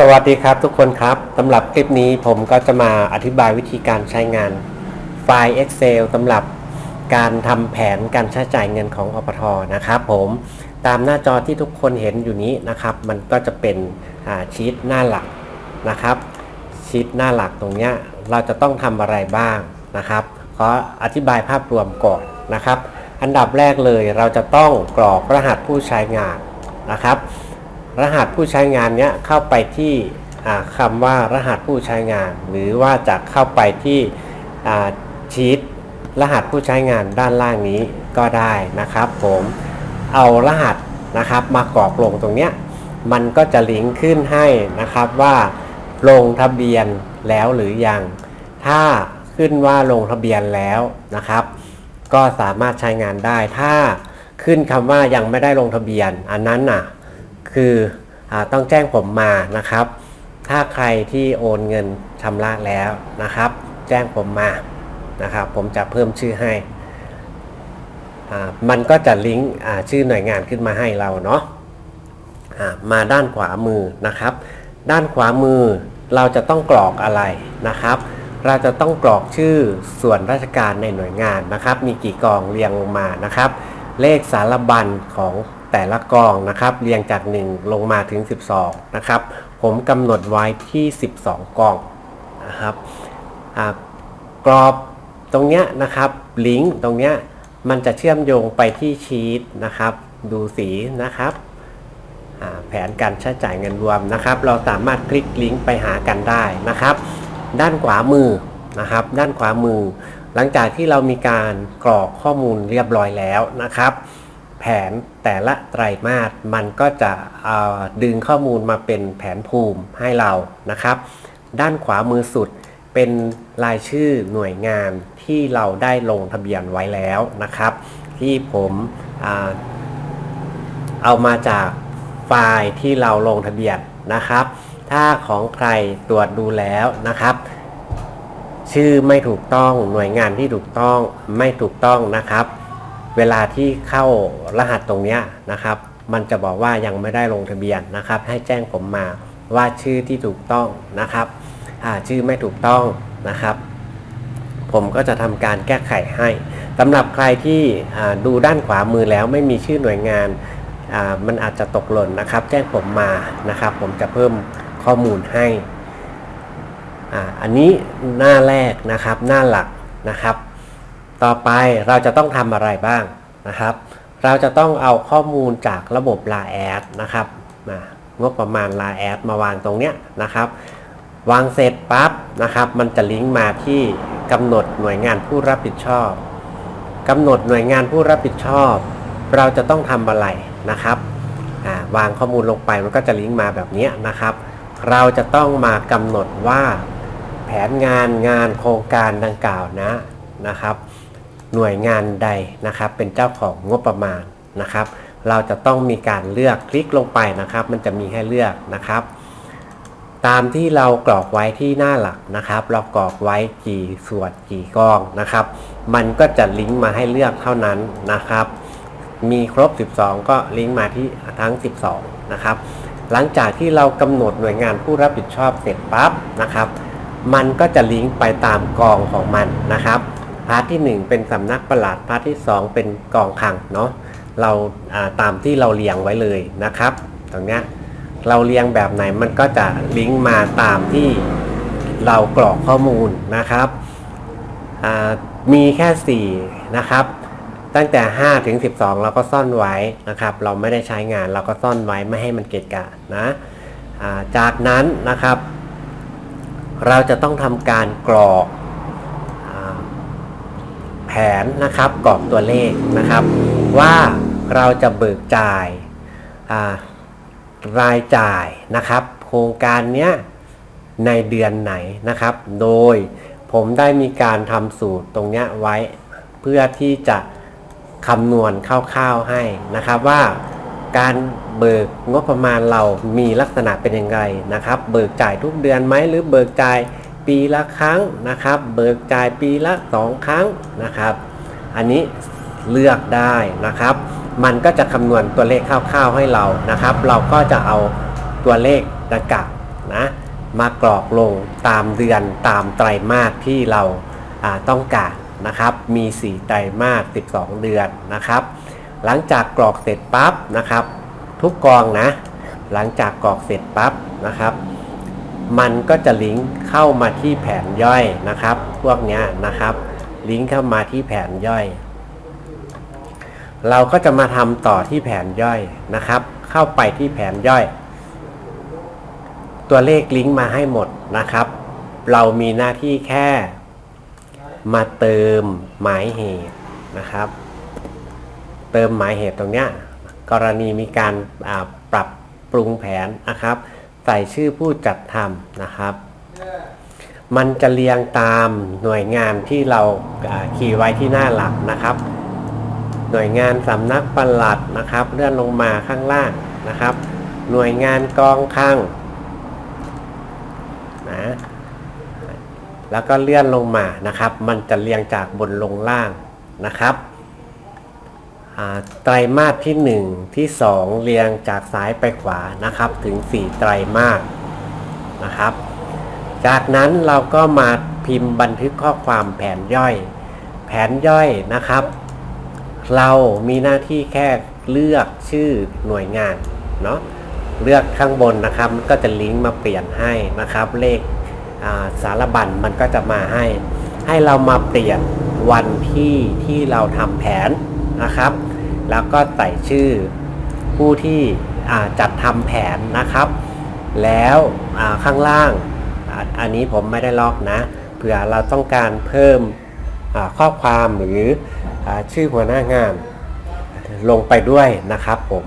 สวัสดีครับทุกคนครับสำหรับคลิปนี้ผมก็จะมาอธิบายวิธีการใช้งานไฟล์ Excel สำหรับการทำแผนการใช้จ่ายเงินของอปทนะครับผมตามหน้าจอที่ทุกคนเห็นอยู่นี้นะครับ มันก็จะเป็นชีตหน้าหลักนะครับชีตหน้าหลักตรงนี้เราจะต้องทำอะไรบ้างนะครับขออธิบายภาพรวมก่อนนะครับ อันดับแรกเลยเราจะต้องกรอกรหัสผู้ใช้งานนะครับ รหัสผู้ใช้งานเนี้ยเข้าไปที่คำว่ารหัสผู้ใช้งาน หรือว่าจะเข้าไปที่ชีตรหัสผู้ใช้งานด้านล่างนี้ก็ได้นะครับ ผมเอารหัสนะครับมากรอกลงตรงเนี้ยมันก็จะลิงก์ขึ้นให้นะครับว่าลงทะเบียนแล้วหรือยัง ถ้าขึ้นว่าลงทะเบียนแล้วนะครับ ก็สามารถใช้งานได้ ถ้าขึ้นคำว่ายังไม่ได้ลงทะเบียน อันนั้นน่ะ คืออต้องแจ้งผมมานะครับ ถ้าใครที่โอนเงินชำระแล้วนะครับ แจ้งผมมานะครับ ผมจะเพิ่มชื่อให้อ่มันก็จะลิงก์ชื่อหน่วยงานขึ้นมาให้เราเนาะมาด้านขวามือนะครับ ด้านขวามือเราจะต้องกรอกอะไรนะครับ เราจะต้องกรอกชื่อส่วนราชการในหน่วยงานนะครับ มีกี่กองเรียงลงมานะครับ เลขสารบัญของ แต่ละกองนะครับ เรียงจาก 1 ลงมาถึง 12 นะครับ ผมกำหนดไว้ที่ 12 กองนะครับกรอบตรงเนี้ยนะครับลิงก์ตรงเนี้ยมันจะเชื่อมโยงไปที่ชีตนะครับ ดูสีนะครับแผนการใช้จ่ายเงินรวมนะครับ เราสามารถคลิกลิงก์ไปหากันได้นะครับ ด้านขวามือนะครับ ด้านขวามือ หลังจากที่เรามีการกรอกข้อมูลเรียบร้อยแล้วนะครับ แผนแต่ละไตรมาสมันก็จะดึงข้อมูลมาเป็นแผนภูมิให้เรานะครับ ด้านขวามือสุดเป็นรายชื่อหน่วยงานที่เราได้ลงทะเบียนไว้แล้วนะครับ ที่ผมอเอามาจากไฟล์ที่เราลงทะเบียนนะครับ ถ้าของใครตรวจดูแล้วนะครับ ชื่อไม่ถูกต้องหน่วยงานที่ถูกต้องไม่ถูกต้องนะครับ เวลาที่เข้ารหัสตรงนี้นะครับ มันจะบอกว่ายังไม่ได้ลงทะเบียนนะครับ ให้แจ้งผมมาว่าชื่อที่ถูกต้องนะครับชื่อไม่ถูกต้องนะครับ ผมก็จะทำการแก้ไขให้สำหรับใครที่ดูด้านขวามือแล้วไม่มีชื่อหน่วยงานมันอาจจะตกหล่นนะครับ แจ้งผมมานะครับ ผมจะเพิ่มข้อมูลให้อันนี้หน้าแรกนะครับ หน้าหลักนะครับ ต่อไปเราจะต้องทำอะไรบ้างนะครับ เราจะต้องเอาข้อมูลจากระบบ l a แอดนะครับมางบประมาณ l a แอดมาวางตรงเนี้ยนะครับ วางเสร็จปั๊บนะครับ มันจะลิงก์มาที่กำหนดหน่วยงานผู้รับผิดชอบกำหนดหน่วยงานผู้รับผิดชอบ เราจะต้องทำอะไรนะครับวางข้อมูลลงไปมันก็จะลิงก์มาแบบนี้นะครับ เราจะต้องมากำหนดว่าแผนงานงานโครงการดังกล่าวนะนะครับ หน่วยงานใดนะครับ เป็นเจ้าของงบประมาณนะครับ เราจะต้องมีการเลือกคลิกลงไปนะครับ มันจะมีให้เลือกนะครับ ตามที่เรากรอกไว้ที่หน้าหลักนะครับ เรากรอกไว้กี่ส่วนกี่กองนะครับ มันก็จะลิงก์มาให้เลือกเท่านั้นนะครับ มีครบ 12 ก็ลิงก์มาที่ทั้ง 12 นะครับหลังจากที่เรากำหนดหน่วยงานผู้รับผิดชอบเสร็จปั๊บนะครับ มันก็จะลิงก์ไปตามกองของมันนะครับ พาร์ทที่ 1 เป็นสำนักประหลัดพาร์ทที่ 2 เป็นกองคลังเนาะเราตามที่เราเรียงไว้เลยนะครับ ตรงเนี้ยเราเรียงแบบไหนมันก็จะลิงก์มาตามที่เรากรอกข้อมูลนะครับมีแค่4นะครับตั้งแต่5ถึง12 เราก็ซ่อนไว้นะครับ เราไม่ได้ใช้งานเราก็ซ่อนไว้ไม่ให้มันเกะกะนะจากนั้นนะครับ เราจะต้องทำการกรอก นนะครับกรอกตัวเลขนะครับ ว่าเราจะเบิกจ่ายรายจ่ายนะครับ โครงการเนี้ยในเดือนไหนนะครับ โดยผมได้มีการทำสูตรตรงเนี้ยไว้เพื่อที่จะคำนวณคร่าวๆให้นะครับว่าการเบิกงบประมาณเรามีลักษณะเป็นยังไงนะครับ เบิกจ่ายทุกเดือนไหมหรือเบิกจ่าย ปีละครั้งนะครับ เบิกจ่ายปีละสองครั้งนะครับ อันนี้เลือกได้นะครับ มันก็จะคำนวณตัวเลขคร่าวๆให้เรานะครับ เราก็จะเอาตัวเลขดังกล่าวนะมากรอกลงตามเดือนตามไตรมาสที่เราาต้องการนะครับ มี 4 ไตรมาส 12 เดือนนะครับ หลังจากกรอกเสร็จปั๊บนะครับ ทุกกองนะ หลังจากกรอกเสร็จปั๊บนะครับ มันก็จะลิงก์เข้ามาที่แผนย่อยนะครับ พวกเนี้ยนะครับ ลิงก์เข้ามาที่แผนย่อย เราก็จะมาทำต่อที่แผนย่อยนะครับ เข้าไปที่แผนย่อย ตัวเลขลิงก์มาให้หมดนะครับ เรามีหน้าที่แค่ มาเติมหมายเหตุนะครับ เติมหมายเหตุตรงเนี้ยกรณีมีการปรับปรุงแผนนะครับ ใส่ชื่อผู้จัดทำนะครับ มันจะเรียงตามหน่วยงานที่เราอ่าคีย์ไว้ที่หน้าหลักนะครับ หน่วยงานสำนักปลัดนะครับ เลื่อนลงมาข้างล่างนะครับ หน่วยงานกองข้างนะแล้วก็เลื่อนลงมานะครับ มันจะเรียงจากบนลงล่างนะครับ ไตรมาสที่ 1 ที่ 2 เรียงจากซ้ายไปขวานะครับ ถึง 4 ไตรมาสนะครับ จากนั้นเราก็มาพิมพ์บันทึกข้อความแผนย่อย แผนย่อยนะครับ เรามีหน้าที่แค่เลือกชื่อหน่วยงานเนาะเลือกข้างบนนะครับก็จะลิงก์มาเปลี่ยนให้นะครับ เลขาสารบัญมันก็จะมาให้ ให้เรามาเปลี่ยนวันที่ที่เราทำแผนนะครับ แล้วก็ใส่ชื่อผู้ที่จัดทำแผนนะครับ แล้วข้างล่างอ,อันนี้ผมไม่ได้ล็อกนะเผื่อเราต้องการเพิ่มข้อความหรืออชื่อหัวหน้างานลงไปด้วยนะครับผม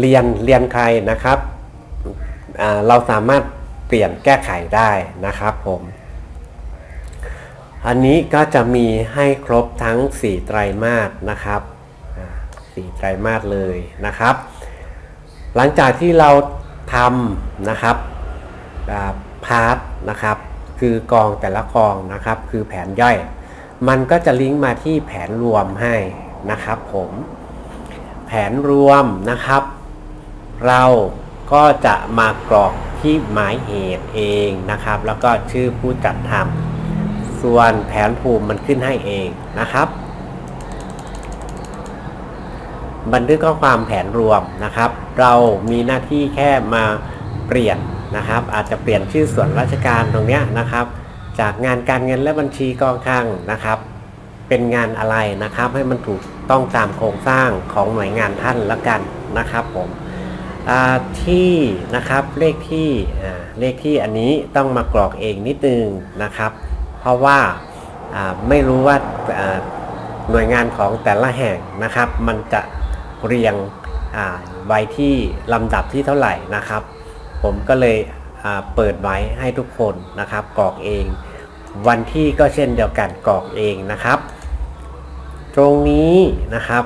เรียนเรียนใครนะครับ เราสามารถเปลี่ยนแก้ไขได้นะครับผม อันนี้ก็จะมีให้ครบทั้ง 4 ไตรมาสนะครับ สี่ไตรมาสเลยนะครับ หลังจากที่เราทำนะครับพาร์ทนะครับคือกองแต่ละกองนะครับ คือแผนย่อย มันก็จะลิงก์มาที่แผนรวมให้นะครับผมแผนรวมนะครับ เราก็จะมากรอกที่หมายเหตุเองนะครับ แล้วก็ชื่อผู้จัดทำส่วนแผนภูมิมันขึ้นให้เองนะครับ บันทึกข้อความแผนรวมนะครับ เรามีหน้าที่แค่มาเปลี่ยนนะครับ อาจจะเปลี่ยนชื่อส่วนราชการตรงนี้นะครับ จากงานการเงินและบัญชีกองคลังนะครับ เป็นงานอะไรนะครับ ให้มันถูกต้องตามโครงสร้างของหน่วยงานท่านละกันนะครับผมที่นะครับเลขที่เลขที่อันนี้ต้องมากรอกเองนิดนึงนะครับ เพราะว่าไม่รู้ว่าหน่วยงานของแต่ละแห่งนะครับ มันจะ เรียงไว้ที่ลำดับที่เท่าไหร่นะครับ ผมก็เลยเปิดไว้ให้ทุกคนนะครับกรอกเอง วันที่ก็เช่นเดียวกันกรอกเองนะครับ ตรงนี้นะครับ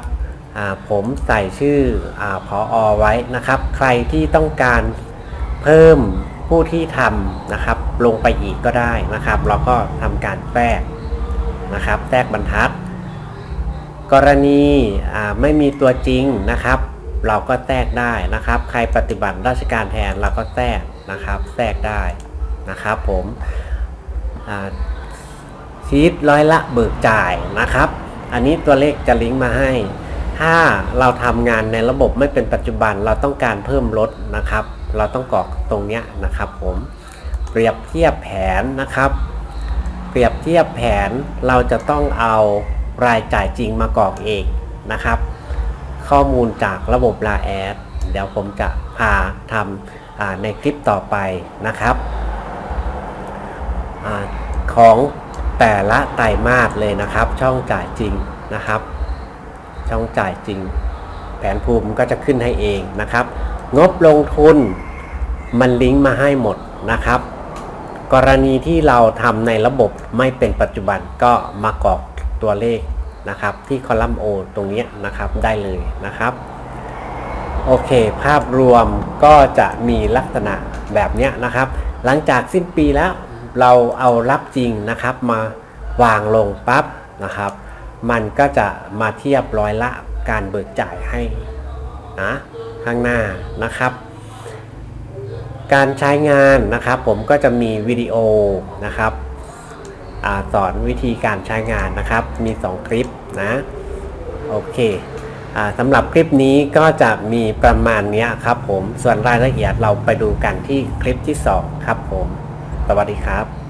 ผมใส่ชื่ออพออไว้นะครับ ใครที่ต้องการเพิ่มผู้ที่ทำนะครับ ลงไปอีกก็ได้นะครับ เราก็ทำการแทรกนะครับ แทรกบรรทัด กรณีไม่มีตัวจริงนะครับ เราก็แทรกได้นะครับ ใครปฏิบัติราชการแทนเราก็แทรกนะครับแทรกได้นะครับ ผมชีตร้อยละเบิกจ่ายนะครับ อันนี้ตัวเลขจะลิงก์มาให้ ถ้าเราทำงานในระบบไม่เป็นปัจจุบันเราต้องการเพิ่มลดนะครับ เราต้องกรอกตรงเนี้ยนะครับ ผมเปรียบเทียบแผนนะครับ เปรียบเทียบแผนเราจะต้องเอา รายจ่ายจริงมากรอกเองนะครับ ข้อมูลจากระบบลาแอดเดี๋ยวผมจะพาทำาในคลิปต่อไปนะครับอของแต่ละไตรมาสเลยนะครับ ช่องจ่ายจริงนะครับ ช่องจ่ายจริง แผนภูมิก็จะขึ้นให้เองนะครับ งบลงทุนมันลิงก์มาให้หมดนะครับ กรณีที่เราทำในระบบไม่เป็นปัจจุบันก็มากรอก ตัวเลขนะครับ ที่คอลัมน์ O ตรงนี้นะครับได้เลยนะครับ โอเค ภาพรวมก็จะมีลักษณะแบบนี้นะครับ หลังจากสิ้นปีแล้วเราเอารับจริงนะครับ มาวางลงปั๊บนะครับ มันก็จะมาเทียบร้อยละการเบิกจ่ายให้นะข้างหน้านะครับ การใช้งานนะครับ ผมก็จะมีวิดีโอนะครับ สอนวิธีการใช้งานนะครับ มี 2 คลิปนะโอเคอสำหรับคลิปนี้ก็จะมีประมาณนี้ครับผมส่วนรายละเอียดเราไปดูกันที่คลิปที่ 2 ครับผม สวัสดีครับ